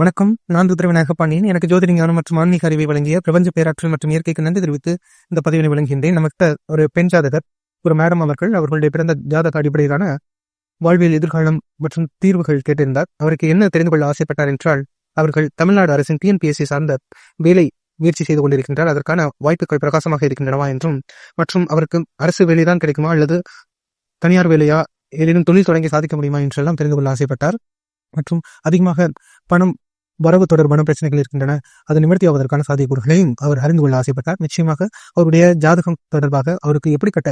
வணக்கம். நான் ருத்ரவிநாயக பாண்டியன் எனக்கு ஜோதிட ஞானம் மற்றும் ஆன்மீக அறிவை வழங்கிய பிரபஞ்ச பேராற்றல் மற்றும் இயற்கைக்கு நன்றி தெரிவித்து இந்த பதிவினை வழங்குகின்றேன். நமக்கு ஒரு பெண் ஜாதகர் ஒரு மேடம் அவர்கள் அவர்களுடைய பிறந்த ஜாதக அடிப்படையிலான வாழ்வியல் எதிர்காலம் மற்றும் தீர்வுகள் கேட்டிருந்தார். அவருக்கு என்ன தெரிந்து கொள்ள ஆசைப்பட்டார் என்றால் அவர்கள் தமிழ்நாடு அரசின் டிஎன்பிஎஸ்சி சார்ந்த வேலை முயற்சி செய்து கொண்டிருக்கின்றார். அதற்கான வாய்ப்புகள் பிரகாசமாக இருக்கின்றனவா என்றும் மற்றும் அவருக்கு அரசு வேலைதான் கிடைக்குமா அல்லது தனியார் வேலையா? ஏதேனும் தொழில் தொடங்கி சாதிக்க முடியுமா என்றெல்லாம் தெரிந்து கொள்ள ஆசைப்பட்டார். மற்றும் அதிகமாக பணம் வரவு தொடர்பான பிரச்சனைகள் இருக்கின்றன. அது நிவர்த்தியாவதற்கான சாத்தியக்கூறுகளையும் அவர் அறிந்து கொள்ள ஆசைப்பட்டார். நிச்சயமாக அவருடைய ஜாதகம் தொடர்பாக அவருக்கு எப்படிப்பட்ட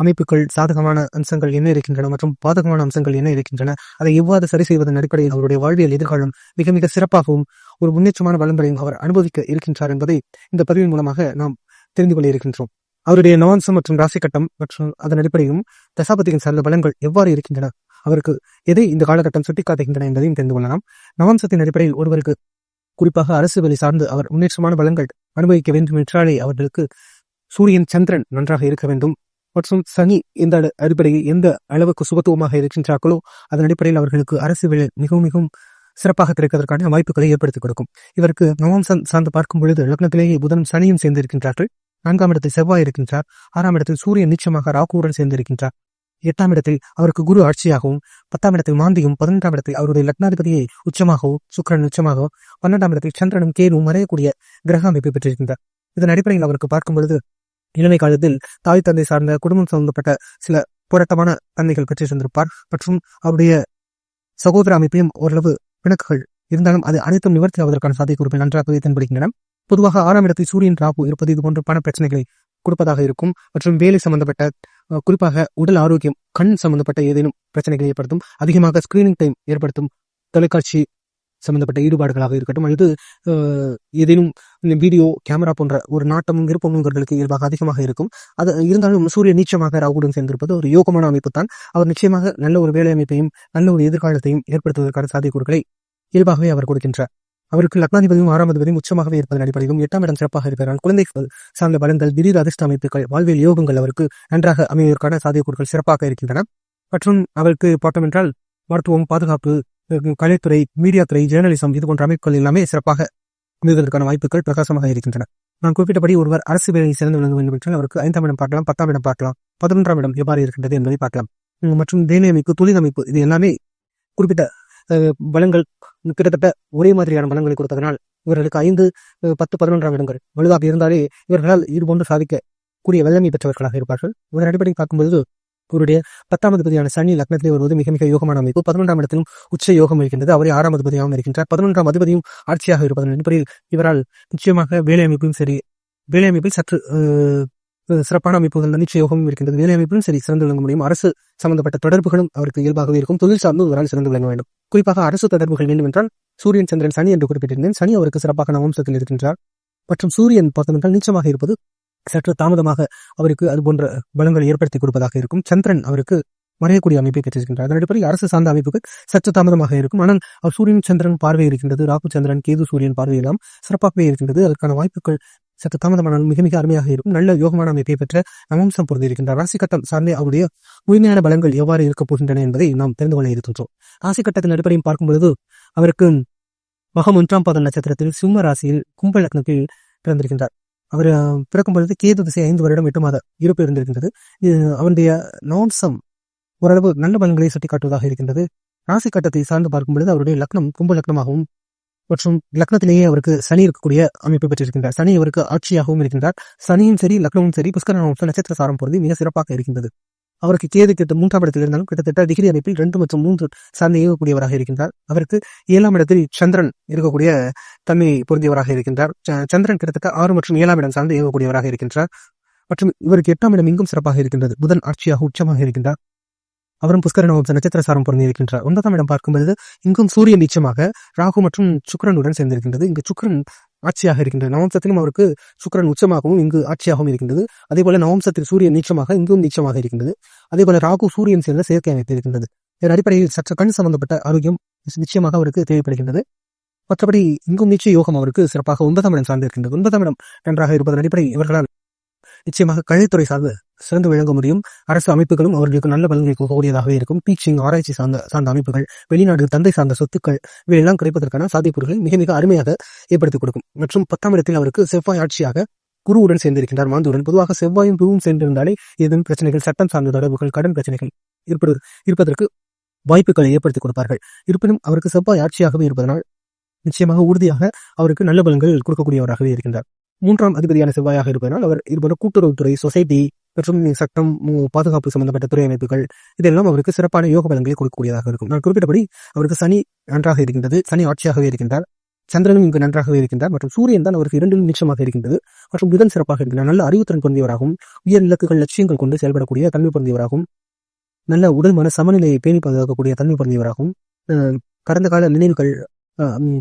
அமைப்புகள் சாதகமான அம்சங்கள் என்ன இருக்கின்றன மற்றும் பாதகமான அம்சங்கள் என்ன இருக்கின்றன அதை எவ்வாறு சரி செய்வதன் அடிப்படையில் அவருடைய வாழ்வியல் எதிர்காலம் மிக மிக சிறப்பாகவும் ஒரு முன்னேற்றமான வளங்களையும் அவர் அனுபவிக்க இருக்கின்றார் என்பதை இந்த பதிவின் மூலமாக நாம் தெரிந்து கொள்ள இருக்கின்றோம். அவருடைய நவான்சம் மற்றும் ராசி கட்டம் மற்றும் அதன் அடிப்படையும் தசாபதியின் சார்ந்த பலன்கள் எவ்வாறு இருக்கின்றன? அவருக்கு எதை இந்த காலகட்டம் சுட்டிக்காட்டுகின்றன என்பதையும் தெரிந்து கொள்ளலாம். நவம்சத்தின் அடிப்படையில் ஒருவருக்கு குறிப்பாக அரசு வேலை சார்ந்து அவர் முன்னேற்றமான பலன்கள் அனுபவிக்க வேண்டும் என்றாலே அவர்களுக்கு சூரியன் சந்திரன் நன்றாக இருக்க வேண்டும். மற்றும் சனி இந்த அடிப்படையில் எந்த அளவுக்கு சுபத்துவமாக இருக்கின்றார்களோ அதன் அடிப்படையில் அவர்களுக்கு அரசு வேலை மிகவும் மிகவும் சிறப்பாக கிடைப்பதற்கான வாய்ப்புகளை ஏற்படுத்தி கொடுக்கும். இவருக்கு நவம்சம் சார்ந்து பார்க்கும் பொழுது லக்னத்திலேயே புதன் சனியும் சேர்ந்திருக்கின்றார்கள். நான்காம் இடத்தில் செவ்வாய் இருக்கின்றார். ஆறாம் இடத்தில் சூரியன் நிச்சயமாக ராகுவுடன் சேர்ந்திருக்கின்றார். எட்டாம் இடத்தில் அவருக்கு குரு ஆட்சியாகவும் பத்தாம் இடத்தில் மாந்தியும் பதினெட்டாம் இடத்தில் அவருடைய லக்னாதிபதியை உச்சமாகவும் சுக்கரன் உச்சமாகவும் பன்னெண்டாம் இடத்தில் சந்திரனும் கேதுவும் மறையக்கூடிய கிரக அமைப்பை பெற்றிருக்கின்றார். இதன் அடிப்படையில் அவருக்கு பார்க்கும் பொழுது இளமை காலத்தில் தாய் தந்தை சார்ந்த குடும்பம் சம்பந்தப்பட்ட சில போராட்டமான தன்மைகள் பெற்றிருந்திருப்பார். மற்றும் அவருடைய சகோதர அமைப்பையும் ஓரளவு பிணக்குகள் இருந்தாலும் அது அனைத்தும் நிவர்த்தி ஆவதற்கான சாத்தியக்கூறுகள் நன்றாகவே தென்படுகின்றன. பொதுவாக ஆறாம் இடத்தில் சூரியன் ராகு இருப்பது இது போன்ற பண பிரச்சனைகளை கொடுப்பதாக இருக்கும். மற்றும் வேலை சம்பந்தப்பட்ட குறிப்பாக உடல் ஆரோக்கியம் கண் சம்பந்தப்பட்ட ஏதேனும் பிரச்சனைகளை ஏற்படுத்தும் அதிகமாக ஸ்கிரீனிங் டைம் ஏற்படுத்தும் தொலைக்காட்சி சம்பந்தப்பட்ட ஈடுபாடுகளாக இருக்கட்டும் அல்லது ஏதேனும் இந்த வீடியோ கேமரா போன்ற ஒரு நாட்டமும் விருப்பமும் இயல்பாக அதிகமாக இருக்கும். அது இருந்தாலும் சூரிய நீச்சமாக ராகுடன் சேர்ந்திருப்பது ஒரு யோகமான அமைப்பு தான் அவர் நிச்சயமாக நல்ல ஒரு வேலை அமைப்பையும் நல்ல ஒரு எதிர்காலத்தையும் ஏற்படுத்துவதற்கான சாத்தியக்கூறுகளை இயல்பாகவே அவர் கொடுக்கின்றார். அவருக்கு லக்னாதிபதியும் ஆறாம் அதிபதியும் உச்சமாகவே இருப்பதன் அடிப்படையிலும் எட்டாம் இடம் சிறப்பாக இருக்கிறார் குழந்தைகள் சார்ந்த பலன்கள் திடீர் அதிர்ஷ்ட அமைப்புகள் வாழ்வியல் யோகங்கள் அவருக்கு நன்றாக அமைவதற்கான சாத்தியக்கூறுகள் சிறப்பாக இருக்கின்றன. மற்றும் அவருக்கு பார்த்தோம் என்றால் மருத்துவம் பாதுகாப்பு கலைத்துறை கலைத்துறை மீடியாத்துறை ஜேர்னலிசம் இது போன்ற அமைப்புகள் எல்லாமே சிறப்பாக அமைவதற்கான வாய்ப்புகள் பிரகாசமாக இருக்கின்றன. நான் குறிப்பிட்டபடி ஒருவர் அரசு வேலையை சிறந்து விளங்க வேண்டும் என்றால் அவருக்கு ஐந்தாம் இடம் பார்க்கலாம் பத்தாம் இடம் பார்க்கலாம் பதினொன்றாம் இடம் எவ்வாறு இருக்கின்றது என்பதை பார்க்கலாம். மற்றும் தேனி அமைப்பு தொழில் அமைப்பு இது எல்லாமே குறிப்பிட்ட அஹ், பலங்கள் கிட்டத்தட்ட ஒரே மாதிரியான பலன்களை கொடுத்ததனால் இவர்களுக்கு ஐந்து பத்து பதினொன்றாம் இடங்கள் வலுவாக இருந்தாலே இவர்களால் இதுபோன்று சாதிக்க கூடிய வல்லமை பெற்றவர்களாக இருப்பார்கள். இதன் அடிப்படையில் பார்க்கும்போது இவருடைய பத்தாம் அதிபதியான சனி லக்னத்திலே வருவது மிக மிக யோகமான அமைப்பு. பதினொன்றாம் இடத்திலும் உச்ச யோகம் இருக்கின்றது. அவரே ஆறாம் அதிபதியாகவும் இருக்கின்றார். பதினொன்றாம் அதிபதியும் ஆட்சியாக இருப்பதன் அடிப்படையில் இவரால் நிச்சயமாக வேலை அமைப்பும் சரி வேலை அமைப்பில் சற்று சிறப்பான அமைப்புகள் நிச்சய யோகமும் இருக்கின்றது. வேலை அமைப்பிலும் சரி சிறந்து விளங்க முடியும். அரசு சம்பந்தப்பட்ட தொடர்புகளும் அவருக்கு இயல்பாகவே இருக்கும். தொழில் சார்ந்து இவரால் சிறந்து விளங்க வேண்டும். குறிப்பாக அரசு தொடர்புகள் வேண்டுமென்றால் சூரியன் சந்திரன் சனி என்று குறிப்பிட்டிருந்தேன். சனி அவருக்கு சிறப்பாக நவம்சத்தில் இருக்கின்றார். மற்றும் சூரியன் பார்த்தோமென்றால் நீச்சமாக இருப்பது சற்று தாமதமாக அவருக்கு அது போன்ற பலங்களை ஏற்படுத்தி கொடுப்பதாக இருக்கும். சந்திரன் அவருக்கு மறையக்கூடிய அமைப்பை பெற்றிருக்கின்றார். அதன் அடிப்படையில் அரசு சார்ந்த அமைப்புகள் சற்று தாமதமாக இருக்கும். ஆனால் அவர் சூரியன் சந்திரன் பார்வை இருக்கின்றது. ராகு சந்திரன் கேது சூரியன் பார்வையெல்லாம் சிறப்பாகவே இருக்கின்றது. அதற்கான வாய்ப்புகள் சற்று தாமதமானாலும் மிக மிக அருமையாக இருக்கும். நல்ல யோகமான அமைப்பை பெற்ற நவம்சம் பொருந்திருக்கின்ற ராசி கட்டம் சார்ந்தே அவருடைய முழுமையான பலங்கள் எவ்வாறு இருக்கப் போகின்றன என்பதை நாம் தெரிந்து கொள்ள இருக்கின்றோம். ராசி கட்டத்தின் அடிப்படையும் பார்க்கும்பொழுது அவருக்கு மகம் ஒன்றாம் பாதம் நட்சத்திரத்தில் சிம்ம ராசியில் கும்ப லக்னத்தில் பிறந்திருக்கின்றார். அவர் பிறக்கும் பொழுது கேது திசை ஐந்து வருடம் எட்டு மாத இருப்பு இருந்திருக்கின்றது. அவருடைய நவம்சம் ஓரளவு நல்ல பலன்களை சுட்டி காட்டுவதாக இருக்கின்றது. ராசி கட்டத்தை சார்ந்து பார்க்கும் பொழுது அவருடைய லக்னம் கும்ப லக்னமாகவும் மற்றும் லக்னத்திலேயே அவருக்கு சனி இருக்கக்கூடிய அமைப்பு பெற்றிருக்கின்றார். சனி அவருக்கு ஆட்சியாகவும் இருக்கின்றார். சனியும் சரி லக்னமும் சரி புஷ்கர நட்சத்திர சாரம் பொருந்தி மிக சிறப்பாக இருக்கின்றது. அவருக்கு கேது கிட்ட மூன்றாம் இடத்தில் இருந்தாலும் கிட்டத்தட்ட டிகிரி அமைப்பில் ரெண்டு மற்றும் மூன்று சார்ந்து இயங்கக்கூடியவராக இருக்கின்றார். அவருக்கு ஏழாம் இடத்தில் சந்திரன் இருக்கக்கூடிய தன்மை பொருந்தியவராக இருக்கின்றார். ச- சந்திரன் கிட்டத்தட்ட ஆறு மற்றும் ஏழாம் இடம் சார்ந்து இயங்கக்கூடியவராக இருக்கின்றார். மற்றும் இவருக்கு எட்டாம் இடம் இங்கும் சிறப்பாக இருக்கின்றது. புதன் ஆட்சியாக உச்சமாக இருக்கின்றார். அவரும் புஷ்கர நவம்ச நட்சத்திர சாரம் பொருந்தி இருக்கின்றார். ஒன்பதாம் இடம் பார்க்கும் இங்கும் சூரியன் நீச்சமாக ராகு மற்றும் சுக்கிரனுடன் சேர்ந்திருக்கின்றது. இங்கு சுக்கரன் ஆட்சியாக இருக்கின்றது. நவம்சத்திலும் அவருக்கு சுக்கிரன் உச்சமாகவும் இங்கு ஆட்சியாகவும் இருக்கின்றது. அதே போல நவம்சத்தில் சூரியன் நீச்சமாக இங்கும் நீச்சமாக இருக்கின்றது. அதே போல ராகு சூரியன் சேர்ந்த செயற்கை அமைப்பு இருக்கின்றது. இதன் அடிப்படையில் சற்று கண் சம்பந்தப்பட்ட ஆரோக்கியம் நிச்சயமாக அவருக்கு தேவைப்படுகின்றது. மற்றபடி இங்கும் நிச்சய யோகம் அவருக்கு சிறப்பாக ஒன்பதாம் இடம் சார்ந்திருக்கின்றது. ஒன்பதாம் இடம் நன்றாக இருப்பதன் அடிப்படை இவர்களால் நிச்சயமாக கல்வித்துறை சார்ந்து சிறந்து விளங்க முடியும். அரசு அமைப்புகளும் அவர்களுக்கு நல்ல பலன்களை கொடுக்கக்கூடியதாகவே இருக்கும். டீச்சிங் ஆராய்ச்சி சார்ந்த சார்ந்த அமைப்புகள் வெளிநாடு தந்தை சார்ந்த சொத்துக்கள் இவையெல்லாம் கிடைப்பதற்கான சாத்தியப்பொருட்களை மிக மிக அருமையாக ஏற்படுத்திக் கொடுக்கும். மற்றும் பத்தாம் இடத்தில் அவருக்கு செவ்வாய் ஆட்சியாக குருவுடன் சேர்ந்திருக்கின்றார். மாந்துடன் பொதுவாக செவ்வாயும் குருவும் சேர்ந்திருந்தாலே ஏதும் பிரச்சனைகள் சட்டம் சார்ந்த தொடர்புகள் கடன் பிரச்சனைகள் இருப்பது இருப்பதற்கு வாய்ப்புகளை ஏற்படுத்தி கொடுப்பார்கள். இருப்பினும் அவருக்கு செவ்வாய் ஆட்சியாகவே இருப்பதனால் நிச்சயமாக உறுதியாக அவருக்கு நல்ல பலன்கள் கொடுக்கக்கூடியவராகவே இருக்கின்றார். மூன்றாம் அதிபதியான செவ்வாயாக இருப்பதனால் அவர் இதுபோன்ற கூட்டுறவுத்துறை சொசைட்டி மற்றும் சட்டம் பாதுகாப்பு சம்பந்தப்பட்ட துறை அமைப்புகள் இதெல்லாம் அவருக்கு சிறப்பான யோக பலன்களை கொடுக்கக்கூடியதாக இருக்கும். நான் குறிப்பிட்டபடி அவருக்கு சனி நன்றாக இருக்கின்றது சனி ஆட்சியாகவே இருக்கின்றார் சந்திரனும் இங்கு நன்றாகவே இருக்கின்றார் மற்றும் சூரியன் தான் அவருக்கு இரண்டிலும் நிச்சயமாக இருக்கின்றது மற்றும் புதன் சிறப்பாக இருக்கின்றார். நல்ல அறிவுத்திறன் பொருந்தியவராகவும் உயர் இலக்குகள் லட்சியங்கள் கொண்டு செயல்படக்கூடிய தன்மை பொருந்தியவராகவும் நல்ல உடல் மன சமநிலையை பேணி பாதுகாக்கக்கூடிய தன்மை பொருந்தியவராகவும் கடந்த கால நினைவுகள்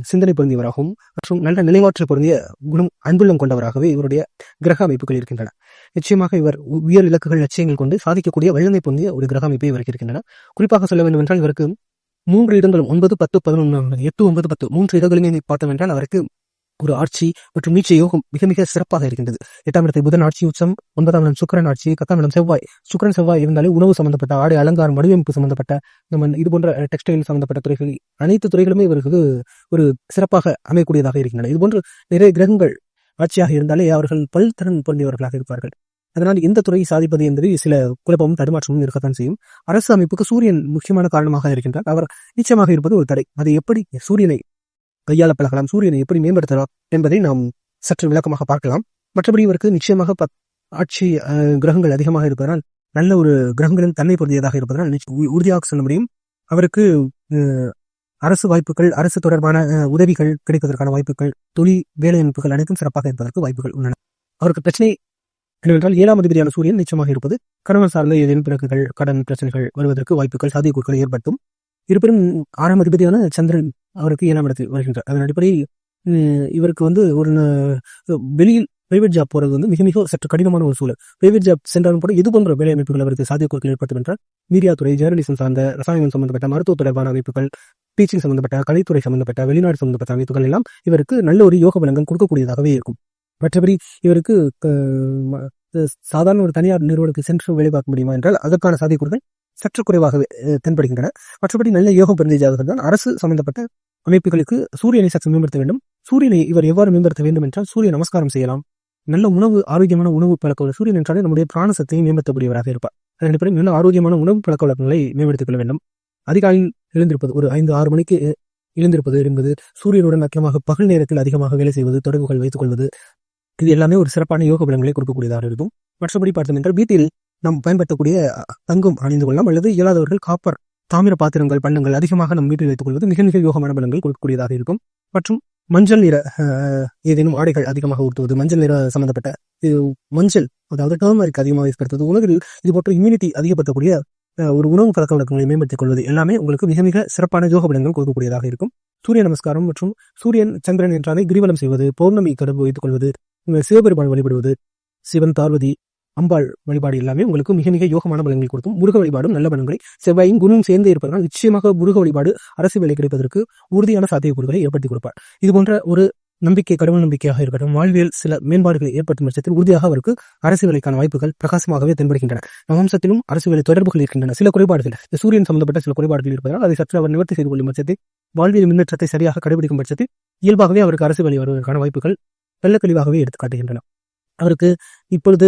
சிந்தனை பொருந்தியவராகவும் மற்றும் நல்ல நிலைமாற்று பொருந்திய குணம் அன்புள்ளம் கொண்டவராகவே இவருடைய கிரக அமைப்புகள் இருக்கின்றன. நிச்சயமாக இவர் உயர் இலக்குகள் லட்சியங்கள் கொண்டு சாதிக்கக்கூடிய வல்லமை பொருந்திய ஒரு கிரக அமைப்பை இவருக்கு இருக்கின்றன. குறிப்பாக சொல்ல வேண்டும் என்றால் இவருக்கு மூன்று இடங்களும் ஒன்பது பத்து பதினொன்று எட்டு ஒன்பது பத்து மூன்று இடங்களுமே பார்த்தோம் என்றால் அவருக்கு ஒரு ஆட்சி மற்றும் நீச்ச யோகம் மிக மிக சிறப்பாக இருக்கின்றது. எட்டாம் இடத்தை புதன் ஆட்சி உச்சம் ஒன்பதாம் இடம் சுக்கரன் ஆட்சி பத்தாம் இடம் செவ்வாய். சுக்கரன் செவ்வாய் இருந்தாலே உணவு சம்பந்தப்பட்ட ஆடை அலங்காரம் வடிவமைப்பு சம்பந்தப்பட்ட நம்ம இது போன்ற டெக்ஸ்டைல் சம்பந்தப்பட்ட துறைகள் அனைத்து துறைகளுமே இவருக்கு ஒரு சிறப்பாக அமையக்கூடியதாக இருக்கின்றன. இது போன்று நிறைய கிரகங்கள் ஆட்சியாக இருந்தாலே அவர்கள் பல்திறன் பொருந்தியவர்களாக இருப்பார்கள். அதனால் இந்த துறையை சாதிப்பது என்பது சில குழப்பமும் தடுமாற்றமும் இருக்கத்தான் செய்யும். அரசு அமைப்புக்கு சூரியன் முக்கியமான காரணமாக இருக்கின்றார் அவர் நிச்சயமாக இருப்பது ஒரு தடை. அதை எப்படி சூரியனை கையாள பழகலாம். சூரியனை எப்படி மேம்படுத்தலாம் என்பதை நாம் சற்று விளக்கமாக பார்க்கலாம். மற்றபடி இவருக்கு நிச்சயமாக பத்- ஆட்சி அஹ், கிரகங்கள் அதிகமாக இருப்பதனால் நல்ல ஒரு கிரகங்களின் தன்மை பொருந்தியதாக இருப்பதனால் உ- உறுதியாக சொல்ல முடியும். அவருக்கு அஹ், அரசு வாய்ப்புகள் அரசு தொடர்பான உதவிகள் கிடைப்பதற்கான வாய்ப்புகள் தொழில் வேலை அமைப்புகள் அனைத்தும் சிறப்பாக இருப்பதற்கு வாய்ப்புகள் உள்ளன. அவருக்கு பிரச்சனை என்னவென்றால் ஏழாம் அதிபதியான சூரியன் நிச்சயமாக இருப்பது கணவன் சார்ந்த ஏதேனும் பிறகுகள் கடன் பிரச்சனைகள் வருவதற்கு வாய்ப்புகள் சாதி குழுக்கள் ஏற்பட்டும் இருப்பினும் ஆறாம் அதிபதியான சந்திரன் அவருக்கு ஏழாம் இடத்தில் வருகின்றார். அதன் அடிப்படையில் இவருக்கு வந்து ஒரு வெளியில் பிரைவேட் ஜாப் போறது வந்து மிக மிக சற்று கடினமான ஒரு சூழல். பிரைவேட் ஜாப் சென்றாலும் கூட இது போன்ற வேலை அமைப்புகள் அவருக்கு சாத்தியக்கூறுகள் ஏற்படுத்தும் என்றால் மீடியா துறை ஜேர்னலிசம் சார்ந்த ரசாயனம் சம்பந்தப்பட்ட மருத்துவ தொடர்பான அமைப்புகள் டீச்சிங் சம்பந்தப்பட்ட கலைத்துறை சம்பந்தப்பட்ட வெளிநாடு சம்பந்தப்பட்ட அமைப்புகள் எல்லாம் இவருக்கு நல்ல ஒரு யோக பலங்கள் கொடுக்கக்கூடியதாகவே இருக்கும். மற்றபடி இவருக்கு சாதாரண ஒரு தனியார் நிறுவனத்துக்கு சென்று வேலை பார்க்க முடியுமா என்றால் அதற்கான சாத்தியக்கூறுகள் சற்று குறைவாகவே தென்படுகின்றன. மற்றபடி நல்ல யோகம் பிறந்த ஜாதகர்கள் தான் அரசு சம்பந்தப்பட்ட அமைப்புகளுக்கு சூரியனை சற்று மேம்படுத்த வேண்டும். சூரியனை இவர் எவ்வாறு மேம்படுத்த வேண்டும் என்றால் சூரிய நமஸ்காரம் செய்யலாம். நல்ல உணவு ஆரோக்கியமான உணவு பழக்க வழக்கம். சூரியன் என்றாலே நம்முடைய பிராணசத்தை மேம்படுத்தக்கூடியவராக இருப்பார். அதன் அடிப்படையில் நல்ல ஆரோக்கியமான உணவு பழக்க வழக்கங்களை மேம்படுத்திக் கொள்ள வேண்டும். அதிகாலையில் எழுந்திருப்பது ஒரு ஐந்து ஆறு மணிக்கு எழுந்திருப்பது என்பது சூரியனுடன் அக்கிரமாக பகல் நேரத்தில் அதிகமாக வேலை செய்வது தொடர்புகள் வைத்துக் கொள்வது இது எல்லாமே ஒரு சிறப்பான யோக பலன்களை கொடுக்கக்கூடியதாக இருக்கும். மற்றபடி பார்த்தோம் என்றால் வீட்டில் நாம் பயன்படுத்தக்கூடிய தங்கும் தங்கம் அணிந்து கொள்ளலாம். அல்லது இயலாதவர்கள் காப்பர் தாமிர பாத்திரங்கள் பண்டங்கள் அதிகமாக நம் வீட்டில் வைத்துக் கொள்வது மிக மிக யோகமான பலன்கள் கொடுக்கக்கூடியதாக இருக்கும். மற்றும் மஞ்சள் நிற ஏதேனும் ஆடைகள் அதிகமாக ஊட்டுவது மஞ்சள் நிற சம்பந்தப்பட்ட இது மஞ்சள் அதாவது டர்மரிக் அதிகமாக ஏற்படுத்துவது உலகில் இது போன்ற இம்யூனிட்டி அதிகப்படுத்தக்கூடிய ஒரு உணவு பழக்க வழக்கங்களை மேம்படுத்திக் கொள்வது எல்லாமே உங்களுக்கு மிக மிக சிறப்பான யோக பலன்கள் கொடுக்கக்கூடியதாக இருக்கும். சூரிய நமஸ்காரம் மற்றும் சூரியன் சந்திரன் என்றாலே கிரிவலம் செய்வது பௌர்ணமி கடவு வைத்துக் கொள்வது சிவபெருமான் வழிபடுவது சிவன் பார்வதி அம்பாள் வழிபாடு எல்லாமே உங்களுக்கு மிக மிக யோகமான பலன்களை கொடுக்கும் முருக வழிபாடும் நல்ல பலன்களை செவ்வாயும் குருவும் சேர்ந்து இருப்பதனால் நிச்சயமாக முருக வழிபாடு அரசு வேலை கிடைப்பதற்கு உறுதியான சாத்தியக்கூறுகளை ஏற்படுத்தி கொடுப்பார் இது போன்ற ஒரு நம்பிக்கை கடவுள் நம்பிக்கையாக இருக்கட்டும் வாழ்வியல் சில மேம்பாடுகளை ஏற்படுத்தும் பட்சத்தில் உறுதியாக அவருக்கு அரசு வேலைக்கான வாய்ப்புகள் பிரகாசமாகவே தென்படுகின்றன. நவம்சத்திலும் அரசு வேலை தொடர்புகள் இருக்கின்றன. சில குறைபாடுகள் இந்த சூரியன் சம்பந்தப்பட்ட சில குறைபாடுகள் இருப்பதால் அதை சற்று அவர் நிவர்த்தி செய்து கொள்ளும் பட்சத்தில் வாழ்வியல் முன்னேற்றத்தை சரியாக கடைபிடிக்கும் பட்சத்தில் இயல்பாகவே அவருக்கு அரசு வேலை வருவதற்கான வாய்ப்புகள் வெள்ளக்கழிவாகவே எடுத்து காட்டுகின்றன. அவருக்கு இப்பொழுது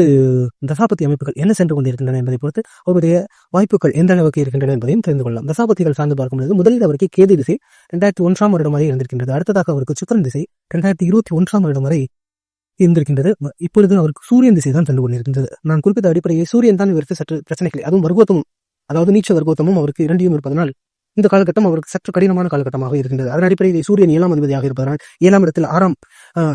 தசாபதி அமைப்புகள் என்ன சென்று கொண்டிருக்கின்றன என்பதை பொறுத்து அவருடைய வாய்ப்புகள் எந்த அளவுக்கு இருக்கின்றன என்பதையும் தெரிந்து கொள்ளலாம். தசாபதிகள் சார்ந்து பார்க்கும்போது முதலில் அவருக்கு கேது திசை ரெண்டாயிரத்தி ஒன்றாம் வருடம் வரை இருந்திருக்கின்றது. அடுத்ததாக அவருக்கு சுக்கரன் திசை ரெண்டாயிரத்தி இருபத்தி ஒன்றாம் வருடம் வரை இருந்திருக்கின்றது. இப்பொழுது அவருக்கு சூரியன் திசை தான் சென்று கொண்டிருக்கின்றது. நான் குறிப்பிட்ட அடிப்படையில் சூரியன் தான் இவருக்கு சற்று பிரச்சனைகள் அதுவும் வர்க்கோத்தமும் அதாவது நீச்ச வர்க்கோத்தமும் அவருக்கு இரண்டையும் இருப்பதனால் இந்த காலகட்டம் அவருக்கு சற்று கடினமான காலகட்டமாக இருக்கின்றது. அதன் அடிப்படையில் சூரியன் ஏழாம் அதிபதியாக இருப்பதனால் ஏழாம் இடத்தில் ஆறாம்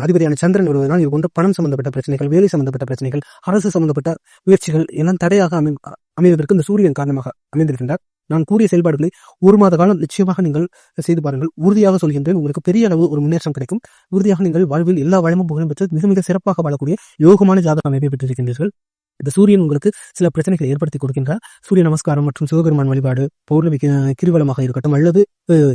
அதிபதியான சந்திரன் வருவதனால் இது போன்ற பணம் சம்பந்தப்பட்ட பிரச்சனைகள் வேலை சம்பந்தப்பட்ட பிரச்சனைகள் அரசு சம்பந்தப்பட்ட முயற்சிகள் எல்லாம் தடையாக அமை அமைவதற்கு இந்த சூரியன் காரணமாக அமைந்திருக்கின்றார். நான் கூறிய செயல்பாடுகளை ஒரு மாத காலம் நிச்சயமாக நீங்கள் செய்து பாருங்கள். உறுதியாக சொல்கின்றேன் உங்களுக்கு பெரிய அளவு ஒரு முன்னேற்றம் கிடைக்கும். உறுதியாக நீங்கள் வாழ்வில் எல்லா வளமும் புகழும் பெற்று மிக மிக சிறப்பாக வாழக்கூடிய யோகமான ஜாதக அமைப்பை பெற்றிருக்கின்றீர்கள். இந்த சூரியன் உங்களுக்கு சில பிரச்சனைகளை ஏற்படுத்தி கொடுக்கின்றார். சூரிய நமஸ்காரம் மற்றும் சிவபெருமான் வழிபாடு பௌர்ணமி கிரிவலமாக கிருவலமாக இருக்கட்டும் அல்லது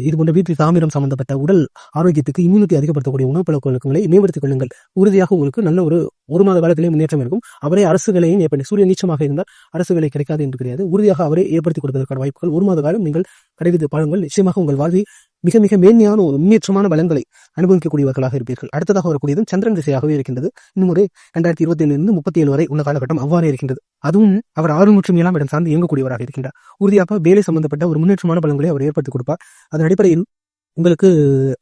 இது போன்ற வீட்டில் தாமிரம் சம்பந்தப்பட்ட உடல் ஆரோக்கியத்துக்கு இம்யூனிட்டி அதிகப்படுத்தக்கூடிய உணவு பழக்கங்களை மேம்படுத்திக் கொள்ளுங்கள். உறுதியாக உங்களுக்கு நல்ல ஒரு ஒரு மாத காலத்திலே முன்னேற்றம் இருக்கும். அவரே அரசு வேலையும் ஏற்படுத்தி சூரிய நீச்சமாக இருந்தால் அரசு வேலை கிடைக்காது என்று கிடையாது. உறுதியாக அவரே ஏற்படுத்தி கொடுப்பதற்கான வாய்ப்புகள் ஒரு மாத காலம் நீங்கள் கடைவித்து பாருங்கள். நிச்சயமாக உங்கள் வாழ்வில் மிக மிக மேன்மையான ஒரு முன்னேற்றமான பலன்களை அனுபவிக்கக்கூடியவர்களாக இருப்பீர்கள். அடுத்ததாக வரக்கூடியது சந்திரன் திசையாகவே இருக்கின்றது. இன்னும் ரெண்டாயிரத்தி இருபத்தி ஏழிலிருந்து முப்பத்தி ஏழு வரை உள்ள காலகட்டம் அவ்வாறே இருக்கின்றது. அதுவும் அவர் ஆறு மற்றும் ஏழாம் இடம் சார்ந்து இயங்கக்கூடியவராக இருக்கின்றார். உறுதியாக வேலை சம்பந்தப்பட்ட ஒரு முன்னேற்றமான பலன்களை அவர் ஏற்படுத்தி கொடுப்பார். அதன் அடிப்படையில் உங்களுக்கு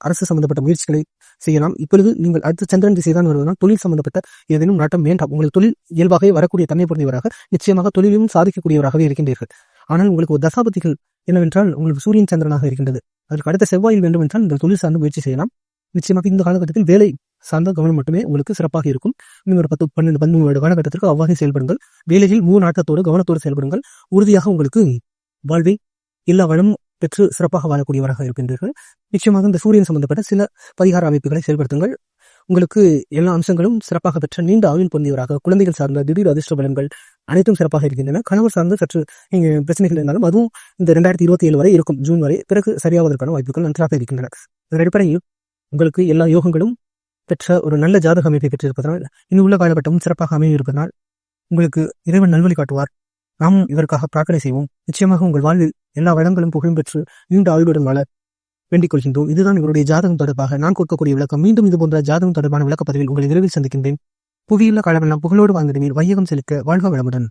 அரசு சம்பந்தப்பட்ட முயற்சிகளை செய்யலாம். இப்பொழுது நீங்கள் அடுத்த சந்திரன் திசை தான் வருவதால் தொழில் சம்பந்தப்பட்ட ஏதேனும் நாட்டம் வேண்டாம். உங்களுக்கு தொழில் இயல்பாகவே வரக்கூடிய தன்மை பொருந்தியவராக நிச்சயமாக தொழிலும் சாதிக்கக்கூடியவராகவே இருக்கின்றீர்கள். ஆனால் உங்களுக்கு ஒரு தசாபதிகள் என்னவென்றால் உங்களுக்கு சூரியன் சந்திரனாக இருக்கின்றது. அதற்கு அடுத்த செவ்வாயில் வேண்டும் என்றால் நீங்கள் தொழில் சார்ந்து முயற்சி செய்யலாம். நிச்சயமாக இந்த காலகட்டத்தில் வேலை சார்ந்த கவனம் மட்டுமே உங்களுக்கு சிறப்பாக இருக்கும். இன்னும் ஒரு பத்து பன்னெண்டு பதிமூணு வருட காலகட்டத்திற்கு அவ்வாறு செயல்படுங்கள். வேலையில் மூணு நாட்டத்தோடு கவனத்தோடு செயல்படுங்கள். உறுதியாக உங்களுக்கு வாழ்வை எல்லா வளமும் பெற்று சிறப்பாக வாழக்கூடியவராக இருக்கின்றீர்கள். நிச்சயமாக இந்த சூரியன் சம்பந்தப்பட்ட சில பரிகார அமைப்புகளை செயல்படுத்துங்கள். உங்களுக்கு எல்லா அம்சங்களும் சிறப்பாக பெற்ற நீண்ட ஆயுள் பொருந்தியவராக குழந்தைகள் சார்ந்த திடீர் அதிர்ஷ்ட பலன்கள் அனைத்தும் சிறப்பாக இருக்கின்றன. கணவர் சார்ந்து சற்று நீங்க பிரச்சனைகள் இருந்தாலும் அதுவும் இந்த ரெண்டாயிரத்தி இருபத்தி ஏழு வரை இருக்கும். ஜூன் வரை பிறகு சரியாவதற்கான வாய்ப்புகள் நன்றாக இருக்கின்றன. இதன் அடிப்படையில் உங்களுக்கு எல்லா யோகங்களும் பெற்ற ஒரு நல்ல ஜாதக அமைப்பை பெற்றிருப்பதனால் இன்னும் உள்ள காலகட்டமும் சிறப்பாக அமைய இருப்பதனால் உங்களுக்கு இறைவன் நல்வழி காட்டுவார். நாமும் இதற்காக பிரார்த்தனை செய்வோம். நிச்சயமாக உங்கள் வாழ்வில் எல்லா வளங்களும் புகழும் பெற்று நீண்ட ஆயுளுடன் வாழ வேண்டிக் கொள்கின்றோம். இதுதான் இவருடைய ஜாதகம் தொடர்பாக நான் கொடுக்கக்கூடிய விளக்கம். மீண்டும் இது போன்ற ஜாதகம் தொடர்பான விளக்கப்பதிவில் உங்களை விரைவில் சந்திக்கின்றேன். புவியுள்ள காலமெல்லாம் புகழோடு வாழ்ந்திடுவீர் வையகம் செலுக்க வாழ்க வளமுடன்.